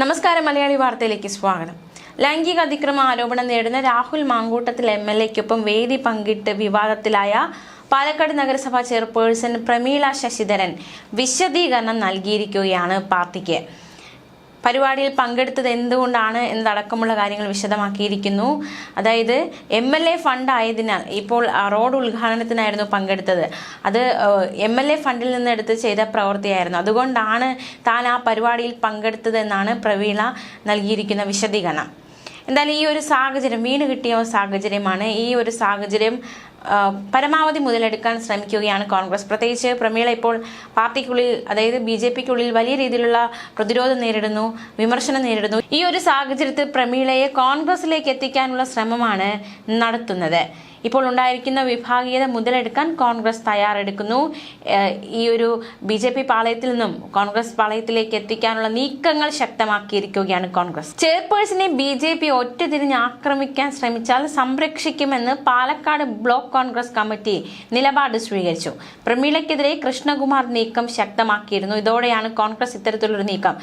നമസ്കാരം മലയാളി വാർത്തയിലേക്ക് സ്വാഗതം. ലൈംഗിക അതിക്രമ ആരോപണം നേടുന്ന രാഹുൽ മാങ്കൂട്ടത്തിൽ എം എൽ എക്കൊപ്പം വേദി പങ്കിട്ട് വിവാദത്തിലായ പാലക്കാട് നഗരസഭാ ചെയർപേഴ്സൺ പ്രമീള ശശിധരൻ വിശദീകരണം നൽകിയിരിക്കുകയാണ് പാർട്ടിക്ക്. പരിപാടിയിൽ പങ്കെടുത്തത് എന്തുകൊണ്ടാണ് എന്നതടക്കമുള്ള കാര്യങ്ങൾ വിശദമാക്കിയിരിക്കുന്നു. അതായത് എം എൽ എ ഫണ്ട് ആയതിനാൽ ഇപ്പോൾ റോഡ് ഉദ്ഘാടനത്തിനായിരുന്നു പങ്കെടുത്തത്. അത് എം എൽ എ ഫണ്ടിൽ നിന്ന് എടുത്ത് ചെയ്ത പ്രവൃത്തിയായിരുന്നു. അതുകൊണ്ടാണ് താൻ ആ പരിപാടിയിൽ പങ്കെടുത്തതെന്നാണ് പ്രവീണ നൽകിയിരിക്കുന്ന വിശദീകരണം. എന്തായാലും ഈ ഒരു സാഹചര്യം വീണ് കിട്ടിയ സാഹചര്യമാണ്. ഈ ഒരു സാഹചര്യം പരമാവധി മുതലെടുക്കാൻ ശ്രമിക്കുകയാണ് കോൺഗ്രസ്. പ്രത്യേകിച്ച് പ്രമീള ഇപ്പോൾ പാർട്ടിക്കുള്ളിൽ അതായത് ബി ജെ പിക്കുള്ളിൽ വലിയ രീതിയിലുള്ള പ്രതിരോധം നേരിടുന്നു വിമർശനം നേരിടുന്നു. ഈ ഒരു സാഹചര്യത്തിൽ പ്രമീളയെ കോൺഗ്രസിലേക്ക് എത്തിക്കാനുള്ള ശ്രമമാണ് നടത്തുന്നത്. ഇപ്പോൾ ഉണ്ടായിരിക്കുന്ന വിഭാഗീയത മുതലെടുക്കാൻ കോൺഗ്രസ് തയ്യാറെടുക്കുന്നു. ഈ ഒരു ബി ജെ പി പാളയത്തിൽ നിന്നും കോൺഗ്രസ് പാളയത്തിലേക്ക് എത്തിക്കാനുള്ള നീക്കങ്ങൾ ശക്തമാക്കിയിരിക്കുകയാണ് കോൺഗ്രസ്. ചെയർപേഴ്സണെ ബി ജെ പി ഒറ്റതിരിഞ്ഞ് ആക്രമിക്കാൻ ശ്രമിച്ചാൽ സംരക്ഷിക്കുമെന്ന് പാലക്കാട് ബ്ലോക്ക് കോൺഗ്രസ് കമ്മിറ്റി നിലപാട് സ്വീകരിച്ചു. പ്രമീളയ്ക്കെതിരെ കൃഷ്ണകുമാർ നീക്കം ശക്തമാക്കിയിരുന്നു. ഇതോടെയാണ് കോൺഗ്രസ് ഇത്തരത്തിലൊരു നീക്കം.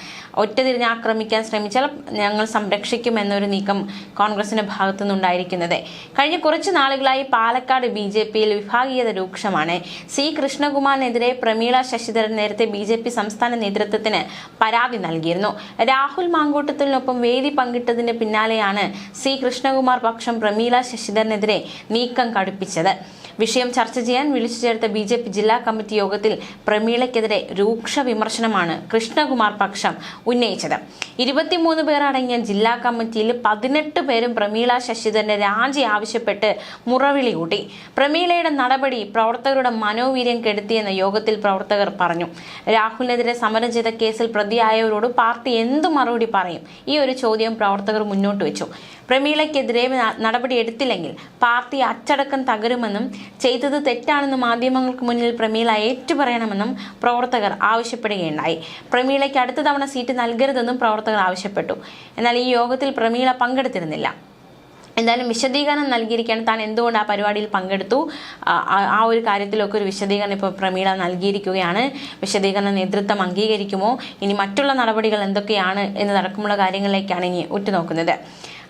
ഒറ്റതിരിഞ്ഞ് ആക്രമിക്കാൻ ശ്രമിച്ചാൽ ഞങ്ങൾ സംരക്ഷിക്കുമെന്നൊരു നീക്കം കോൺഗ്രസിന്റെ ഭാഗത്തു നിന്നുണ്ടായിരിക്കുന്നത് കഴിഞ്ഞ കുറച്ച് നാളുകളായി പാലക്കാട് ബി ജെ പിയിൽ വിഭാഗീയത രൂക്ഷമാണ്. സി കൃഷ്ണകുമാറിനെതിരെ പ്രമീള ശശിധരൻ നേരത്തെ ബി ജെ പി സംസ്ഥാന നേതൃത്വത്തിന് പരാതി നൽകിയിരുന്നു. രാഹുൽ മാങ്കൂട്ടത്തിനൊപ്പം വേദി പങ്കിട്ടതിന് പിന്നാലെയാണ് സി കൃഷ്ണകുമാർ പക്ഷം പ്രമീള ശശിധരനെതിരെ നീക്കം കടുപ്പിച്ചത്. വിഷയം ചർച്ച ചെയ്യാൻ വിളിച്ചു ചേർത്ത ബി ജെ പി ജില്ലാ കമ്മിറ്റി യോഗത്തിൽ പ്രമീളയ്ക്കെതിരെ രൂക്ഷ വിമർശനമാണ് കൃഷ്ണകുമാർ പക്ഷം ഉന്നയിച്ചത്. ഇരുപത്തിമൂന്ന് പേർ അടങ്ങിയ ജില്ലാ കമ്മിറ്റിയിൽ പതിനെട്ട് പേരും പ്രമീള ശശിധരന്റെ രാജി ആവശ്യപ്പെട്ട് മുറവിളി കൂട്ടി. പ്രമീളയുടെ നടപടി പ്രവർത്തകരുടെ മനോവീര്യം കെടുത്തിയെന്ന് യോഗത്തിൽ പ്രവർത്തകർ പറഞ്ഞു. രാഹുലിനെതിരെ സമരം ചെയ്ത കേസിൽ പ്രതിയായവരോട് പാർട്ടി എന്തു മറുപടി പറയും? ഈ ഒരു ചോദ്യം പ്രവർത്തകർ മുന്നോട്ട് വെച്ചു. പ്രമീളയ്ക്കെതിരെ നടപടിയെടുത്തില്ലെങ്കിൽ പാർട്ടി അച്ചടക്കം തകരുമെന്നും ചെയ്തത് തെറ്റാണെന്നും മാധ്യമങ്ങൾക്ക് മുന്നിൽ പ്രമീള ഏറ്റുപറയണമെന്നും പ്രവർത്തകർ ആവശ്യപ്പെടുകയുണ്ടായി. പ്രമീളയ്ക്ക് അടുത്ത തവണ സീറ്റ് നൽകരുതെന്നും പ്രവർത്തകർ ആവശ്യപ്പെട്ടു. എന്നാൽ ഈ യോഗത്തിൽ പ്രമീള പങ്കെടുത്തിരുന്നില്ല. എന്തായാലും വിശദീകരണം നൽകിയിരിക്കുകയാണ് താൻ എന്തുകൊണ്ട് ആ പരിപാടിയിൽ പങ്കെടുത്തു? ആ ഒരു കാര്യത്തിലൊക്കെ ഒരു വിശദീകരണം ഇപ്പോൾ പ്രമീള നൽകിയിരിക്കുകയാണ്. വിശദീകരണ നേതൃത്വം അംഗീകരിക്കുമോ? ഇനി മറ്റുള്ള നടപടികൾ എന്തൊക്കെയാണ് എന്നതടക്കമുള്ള കാര്യങ്ങളിലേക്കാണ് ഇനി ഉറ്റുനോക്കുന്നത്.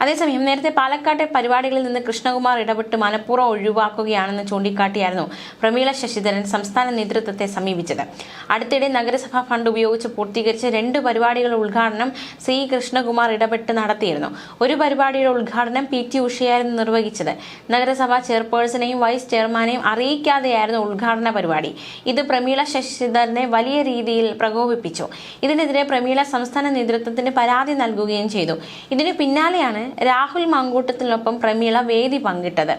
അതേസമയം നേരത്തെ പാലക്കാട്ടെ പരിപാടികളിൽ നിന്ന് കൃഷ്ണകുമാർ ഇടപെട്ട് മനഃപൂർവം ഒഴിവാക്കുകയാണെന്ന് ചൂണ്ടിക്കാട്ടിയായിരുന്നു പ്രമീള ശശിധരൻ സംസ്ഥാന നേതൃത്വത്തെ സമീപിച്ചത്. അടുത്തിടെ നഗരസഭാ ഫണ്ട് ഉപയോഗിച്ച് പൂർത്തീകരിച്ച രണ്ട് പരിപാടികളുടെ ഉദ്ഘാടനം സി കൃഷ്ണകുമാർ ഇടപെട്ട് നടത്തിയിരുന്നു. ഒരു പരിപാടിയുടെ ഉദ്ഘാടനം പി ടി ഉഷയായിരുന്നു നിർവഹിച്ചത്. നഗരസഭാ ചെയർപേഴ്സണെയും വൈസ് ചെയർമാനെയും അറിയിക്കാതെയായിരുന്നു ഉദ്ഘാടന പരിപാടി. ഇത് പ്രമീള ശശിധരനെ വലിയ രീതിയിൽ പ്രകോപിപ്പിച്ചു. ഇതിനെതിരെ പ്രമീള സംസ്ഥാന നേതൃത്വത്തിന് പരാതി നൽകുകയും ചെയ്തു. ഇതിന് പിന്നാലെയാണ് രാഹുൽ മങ്കൂട്ടത്തിനൊപ്പം പ്രമീള വേദി പങ്കിട്ടത്.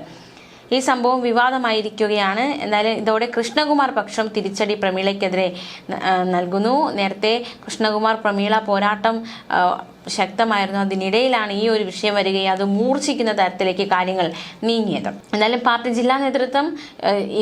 ഈ സംഭവം വിവാദമായിരിക്കുകയാണ്. എന്നാലും ഇതോടെ കൃഷ്ണകുമാർ പക്ഷം തിരിച്ചടി പ്രമീളയ്ക്കെതിരെ നൽകുന്നു. നേരത്തെ കൃഷ്ണകുമാർ പ്രമീള പോരാട്ടം ശക്തമായിരുന്നു. അതിനിടയിലാണ് ഈ ഒരു വിഷയം വരികയും അത് മൂർച്ഛിക്കുന്ന തരത്തിലേക്ക് കാര്യങ്ങൾ നീങ്ങിയത്. എന്നാലും പാർട്ടി ജില്ലാ നേതൃത്വം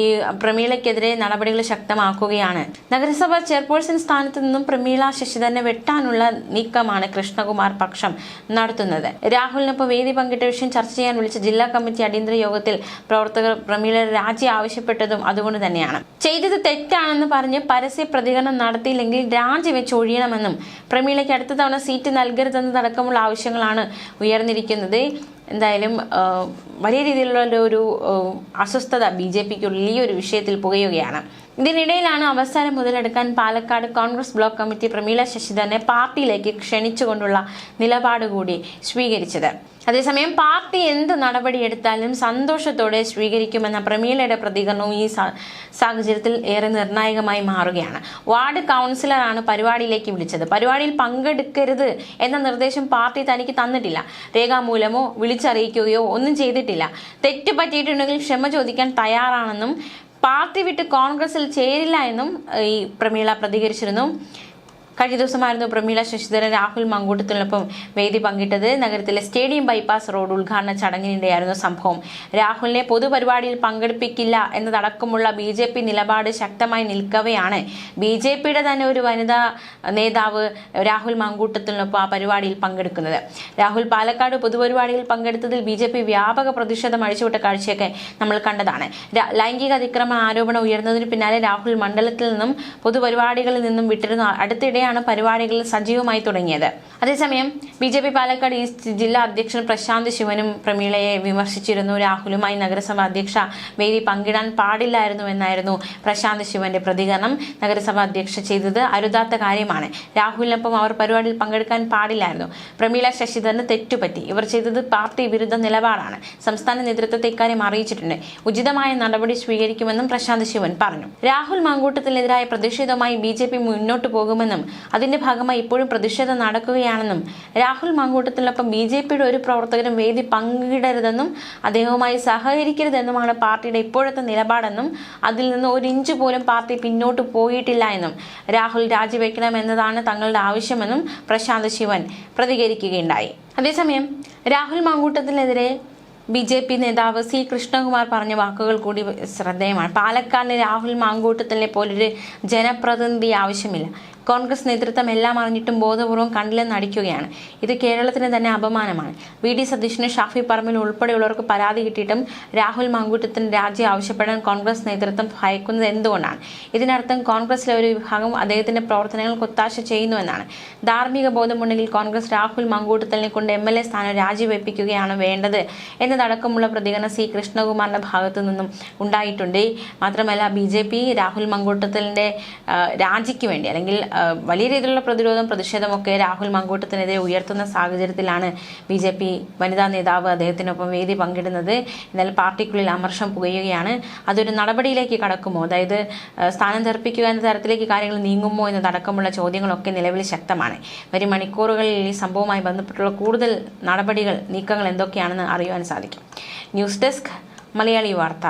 ഈ പ്രമീളയ്ക്കെതിരെ നടപടികൾ ശക്തമാക്കുകയാണ്. നഗരസഭ ചെയർപേഴ്സൺ സ്ഥാനത്ത് നിന്നും പ്രമീള ശശിധരനെ വെട്ടാനുള്ള നീക്കമാണ് കൃഷ്ണകുമാർ പക്ഷം നടത്തുന്നത്. രാഹുലിനൊപ്പം വേദി പങ്കിട്ട വിഷയം ചർച്ച ചെയ്യാൻ വിളിച്ച ജില്ലാ കമ്മിറ്റി അടിയന്തര യോഗത്തിൽ പ്രവർത്തകർ പ്രമീളയുടെ രാജി ആവശ്യപ്പെട്ടതും അതുകൊണ്ട് തന്നെയാണ്. ചെയ്തത് തെറ്റാണെന്ന് പറഞ്ഞ് പരസ്യ പ്രതികരണം നടത്തിയില്ലെങ്കിൽ രാജിവെച്ച് ഒഴിയണമെന്നും പ്രമീളയ്ക്ക് അടുത്ത തവണ സീറ്റ് നൽകരുതെന്നതടക്കമുള്ള ആവശ്യങ്ങളാണ് ഉയർന്നിരിക്കുന്നത്. എന്തായാലും വലിയ രീതിയിലുള്ള ഒരു- അസ്വസ്ഥത ബി ജെ പിക്കുള്ളിൽ ഈ ഒരു വിഷയത്തിൽ പുകയുകയാണ്. ഇതിനിടയിലാണ് അവസാനം മുതലെടുക്കാൻ Palakkad Congress block committee Pramila ശശിധരനെ പാർട്ടിയിലേക്ക് ക്ഷണിച്ചുകൊണ്ടുള്ള നിലപാട് കൂടി സ്വീകരിച്ചത്. അതേസമയം പാർട്ടി എന്ത് നടപടിയെടുത്താലും സന്തോഷത്തോടെ സ്വീകരിക്കുമെന്ന പ്രമീളയുടെ പ്രതികരണവും ഈ സാഹചര്യത്തിൽ ഏറെ നിർണായകമായി മാറുകയാണ്. വാർഡ് കൗൺസിലറാണ് പരിപാടിയിലേക്ക് വിളിച്ചത്. പരിപാടിയിൽ പങ്കെടുക്കരുത് എന്ന നിർദ്ദേശം പാർട്ടി തനിക്ക് തന്നിട്ടില്ല. രേഖാമൂലമോ വിളിച്ചറിയിക്കുകയോ ഒന്നും ചെയ്തിട്ടില്ല. തെറ്റ് പറ്റിയിട്ടുണ്ടെങ്കിൽ ക്ഷമ ചോദിക്കാൻ തയ്യാറാണെന്നും പാർട്ടി വിട്ട് കോൺഗ്രസിൽ ചേരില്ല എന്നും ഈ പ്രമീള പ്രതികരിച്ചിരുന്നു. കഴിഞ്ഞ ദിവസമായിരുന്നു പ്രമീള ശശിധരൻ രാഹുൽ മങ്കൂട്ടത്തിനൊപ്പം വേദി പങ്കിട്ടത്. നഗരത്തിലെ സ്റ്റേഡിയം ബൈപ്പാസ് റോഡ് ഉദ്ഘാടന ചടങ്ങിനിടെയായിരുന്നു സംഭവം. രാഹുലിനെ പൊതുപരിപാടിയിൽ പങ്കെടുപ്പിക്കില്ല എന്നതടക്കമുള്ള ബി ജെ പി നിലപാട് ശക്തമായി നിൽക്കവെയാണ്. ബി ജെ പിയുടെ തന്നെ ഒരു വനിതാ നേതാവ് രാഹുൽ മങ്കൂട്ടത്തിനൊപ്പം ആ പരിപാടിയിൽ പങ്കെടുക്കുന്നത്. രാഹുൽ പാലക്കാട് പൊതുപരിപാടിയിൽ പങ്കെടുത്തതിൽ ബി ജെ പി വ്യാപക പ്രതിഷേധം അഴിച്ചുവിട്ട കാഴ്ചയൊക്കെ നമ്മൾ കണ്ടതാണ്. ലൈംഗിക അതിക്രമ ആരോപണം ഉയർന്നതിന് പിന്നാലെ രാഹുൽ മണ്ഡലത്തിൽ നിന്നും പൊതുപരിപാടികളിൽ നിന്നും വിട്ടിരുന്നു അടുത്തിടെയാണ് ഉൾപ്പെടെയാണ് പരിപാടികൾ സജീവമായി തുടങ്ങിയത്. അതേസമയം B J P Palakkad east ജില്ലാ അധ്യക്ഷൻ പ്രശാന്ത് ശിവനും പ്രമീളയെ വിമർശിച്ചിരുന്നു. രാഹുലുമായി നഗരസഭാ അധ്യക്ഷ വേദി പങ്കിടാൻ പാടില്ലായിരുന്നു എന്നായിരുന്നു പ്രശാന്ത് ശിവന്റെ പ്രതികരണം. നഗരസഭാ അധ്യക്ഷ ചെയ്തത് അരുതാത്ത കാര്യമാണ്. രാഹുലിനൊപ്പം അവർ പരിപാടിയിൽ പങ്കെടുക്കാൻ പാടില്ലായിരുന്നു. പ്രമീള ശശിധരന് തെറ്റുപറ്റി. ഇവർ ചെയ്തത് പാർട്ടി വിരുദ്ധ നിലപാടാണ്. സംസ്ഥാന നേതൃത്വത്തെ ഇക്കാര്യം അറിയിച്ചിട്ടുണ്ട്. ഉചിതമായ നടപടി സ്വീകരിക്കുമെന്നും പ്രശാന്ത് ശിവൻ പറഞ്ഞു. രാഹുൽ മാങ്കൂട്ടത്തിനെതിരായ പ്രതിഷേധവുമായി ബി മുന്നോട്ട് പോകുമെന്നും അതിന്റെ ഭാഗമായി ഇപ്പോഴും പ്രതിഷേധം നടക്കുകയാണെന്നും രാഹുൽ മാങ്കൂട്ടത്തിനൊപ്പം ബി ജെ പിയുടെ ഒരു പ്രവർത്തകരും വേദി പങ്കിടരുതെന്നും അദ്ദേഹവുമായി സഹകരിക്കരുതെന്നുമാണ് പാർട്ടിയുടെ ഇപ്പോഴത്തെ നിലപാടെന്നും അതിൽ നിന്ന് ഒരു ഇഞ്ച് പോലും പാർട്ടി പിന്നോട്ട് പോയിട്ടില്ല എന്നും രാഹുൽ രാജിവെക്കണമെന്നതാണ് തങ്ങളുടെ ആവശ്യമെന്നും പ്രശാന്ത് ശിവൻ പ്രതികരിക്കുകയുണ്ടായി. അതേസമയം രാഹുൽ മാങ്കൂട്ടത്തിനെതിരെ ബി ജെ പി നേതാവ് സി കൃഷ്ണകുമാർ പറഞ്ഞ വാക്കുകൾ കൂടി ശ്രദ്ധേയമാണ്. പാലക്കാടിന് രാഹുൽ മാങ്കൂട്ടത്തിനെ പോലൊരു ജനപ്രതിനിധി ആവശ്യമില്ല. കോൺഗ്രസ് നേതൃത്വം എല്ലാം അറിഞ്ഞിട്ടും ബോധപൂർവം കണ്ടില്ലെന്ന് അടിക്കുകയാണ് ഇത് കേരളത്തിന് തന്നെ അപമാനമാണ്. വി. ഡി. സതീഷിന് ഷാഫി പറമ്പിൽ ഉൾപ്പെടെയുള്ളവർക്ക് പരാതി കിട്ടിയിട്ടും രാഹുൽ മങ്കൂട്ടത്തിന് രാജി ആവശ്യപ്പെടാൻ കോൺഗ്രസ് നേതൃത്വം ഭയക്കുന്നത് എന്തുകൊണ്ടാണ്? ഇതിനർത്ഥം കോൺഗ്രസിലെ ഒരു വിഭാഗം അദ്ദേഹത്തിന്റെ പ്രവർത്തനങ്ങൾ ഒത്താശ ചെയ്യുന്നുവെന്നാണ്. ധാർമ്മിക ബോധമുണ്ടെങ്കിൽ കോൺഗ്രസ് രാഹുൽ മാങ്കൂട്ടത്തിനെ കൊണ്ട് എം. എൽ. എ സ്ഥാനം രാജിവെപ്പിക്കുകയാണ് വേണ്ടത് എന്നതടക്കമുള്ള പ്രതികരണം സി. കൃഷ്ണകുമാറിന്റെ ഭാഗത്തു നിന്നും ഉണ്ടായിട്ടുണ്ട്. മാത്രമല്ല ബി. രാഹുൽ മങ്കൂട്ടത്തലിന്റെ രാജിക്ക് വേണ്ടി അല്ലെങ്കിൽ വലിയ രീതിയിലുള്ള പ്രതിരോധം പ്രതിഷേധമൊക്കെ രാഹുൽ മങ്കൂട്ടത്തിനെതിരെ ഉയർത്തുന്ന സാഹചര്യത്തിലാണ് ബി ജെ പി വനിതാ നേതാവ് അദ്ദേഹത്തിനൊപ്പം വേദി പങ്കിടുന്നത്. എന്നാൽ പാർട്ടിക്കുള്ളിൽ അമർഷം പുകയുകയാണ്. അതൊരു നടപടിയിലേക്ക് കടക്കുമോ? അതായത് സ്ഥാനം തെറിപ്പിക്കുക എന്ന തരത്തിലേക്ക് കാര്യങ്ങൾ നീങ്ങുമോ എന്നതടക്കമുള്ള ചോദ്യങ്ങളൊക്കെ നിലവിൽ ശക്തമാണ്. വരും മണിക്കൂറുകളിൽ ഈ സംഭവവുമായി ബന്ധപ്പെട്ടുള്ള കൂടുതൽ നടപടികൾ നീക്കങ്ങൾ എന്തൊക്കെയാണെന്ന് അറിയുവാൻ സാധിക്കും. ന്യൂസ് ഡെസ്ക് മലയാളി വാർത്ത.